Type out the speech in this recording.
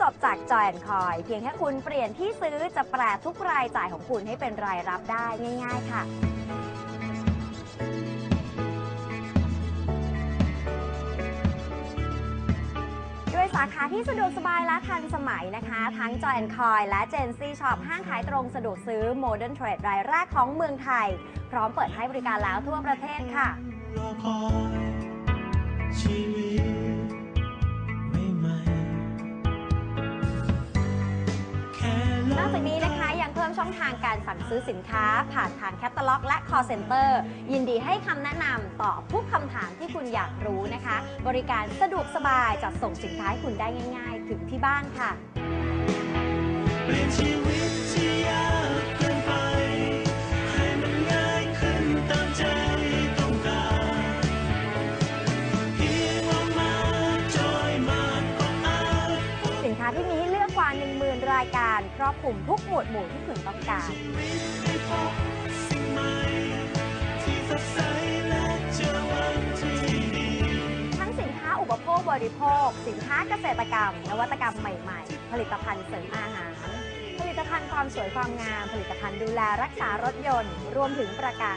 จบจากจอยแอนคอย เพียงแค่คุณเปลี่ยนที่ซื้อจะแปลทุกรายจ่ายของคุณให้เป็นรายรับได้ง่าย ๆ ค่ะ ด้วยสาขาที่สะดวกสบายและทันสมัยนะคะ ทั้ง Joy and Coy และ Gen Z Shop ห้างขายตรงสะดวกซื้อ Modern Trade รายแรกของเมืองไทย พร้อมเปิดให้บริการแล้วทั่วประเทศค่ะ อกจากนี้นะคะยังเพิ่มช่องทางการสั่งซื้อสินค้า ผ่านทางแคตตาล็อก และ call center ยินดีให้คำแนะนำตอบทุกคำถามที่คุณอยากรู้นะคะ บริการสะดวกสบายจัดส่งสินค้าให้คุณได้ง่าย ๆ ถึงที่บ้านค่ะ เปลี่ยนชีวิตที่ยากเกินไป ให้มันง่ายขึ้นตามใจต้องการเพียงลองมาจอยมาก็อาจ สินค้าที่มีให้เลือก กว่า 10,000 รายการครอบคลุมทุกหมวดหมู่ที่คุณต้องการทั้งสินค้าอุปโภคบริโภค สินค้าเกษตรกรรม นวัตกรรมใหม่ๆ ผลิตภัณฑ์เสริมอาหาร ผลิตภัณฑ์ความสวยความงาม ผลิตภัณฑ์ดูแลรักษารถยนต์ รวมถึงประกัน